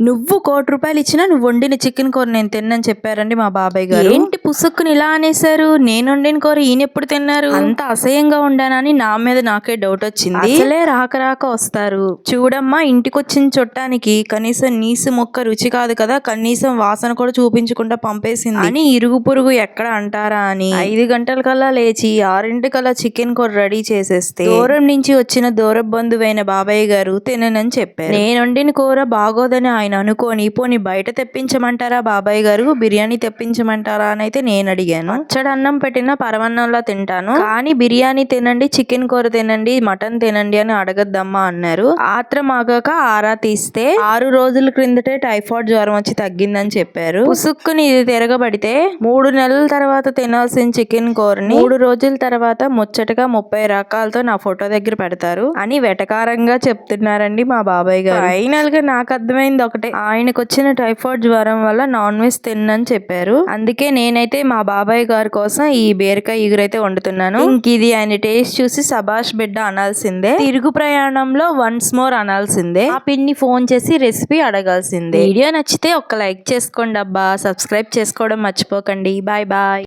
నువ్వు కోటి రూపాయలు ఇచ్చినా నువ్వు వండిన చికెన్ కూర నేను తిన్నని చెప్పారండి మా బాబాయ్ గారు. ఏంటి పుసుక్కుని ఇలా అనేసారు నేను వండిన కూర ఈయన ఎప్పుడు తిన్నారు? అంత అసహ్యంగా ఉండానని నా మీద నాకే డౌట్ వచ్చింది. అసలే రాక రాక వస్తారు. చూడమ్మా ఇంటికి వచ్చిన చుట్టానికి కనీసం నీసు మొక్క రుచి కాదు కదా కనీసం వాసన కూడా చూపించకుండా పంపేసింది. అని ఇరుగు పొరుగు ఎక్కడ అంటారా అని. ఐదు గంటల కల్లా లేచి ఆరింటికల్లా చికెన్ కూర రెడీ చేసేస్తే దూరం నుంచి వచ్చిన దూర బంధువైన బాబాయ్ గారు తిననని చెప్పారు. నేను వండిన కూర బాగోదని ఆయన అనుకోని పోని బయట తెప్పించమంటారా బాబాయ్ గారు? బిర్యానీ తెప్పించమంటారా? అని అయితే నేను అడిగాను. పచ్చడి అన్నం పెట్టిన పరవన్నంలా తింటాను. కానీ బిర్యానీ తినండి చికెన్ కూర తినండి మటన్ తినండి అని అడగద్దమ్మా అన్నారు. ఆత్రం ఆగాక ఆరా తీస్తే ఆరు రోజుల క్రిందటే టైఫాయిడ్ జ్వరం వచ్చి తగ్గిందని చెప్పారు. ఉసుక్కుని ఇది తిరగబడితే మూడు నెలల తర్వాత తినాల్సిన చికెన్ కూరని మూడు రోజుల తర్వాత ముచ్చటగా ముప్పై రకాలతో నా ఫోటో దగ్గర పెడతారు అని వెటకారంగా చెప్తున్నారండి మా బాబాయ్ గారు. ఫైనల్గా నాకు అర్థమైంది ఒకటి. ఆయనకు వచ్చిన టైఫాయిడ్ జ్వరం వల్ల నాన్ వెజ్ తిన్నని చెప్పారు. అందుకే నేనైతే మా బాబాయ్ గారి కోసం ఈ బీరకాయ ఎగురైతే వండుతున్నాను. ఇంక ఇది ఆయన టేస్ట్ చూసి సభాష్ బిడ్డ అనాల్సిందే. తిరుగు ప్రయాణంలో వన్స్ మోర్ అనాల్సిందే. ఆ పిన్ని ఫోన్ చేసి రెసిపీ అడగాల్సిందే. వీడియో నచ్చితే ఒక లైక్ చేసుకోండి అబ్బా. సబ్స్క్రైబ్ చేసుకోవడం మర్చిపోకండి. Bye bye.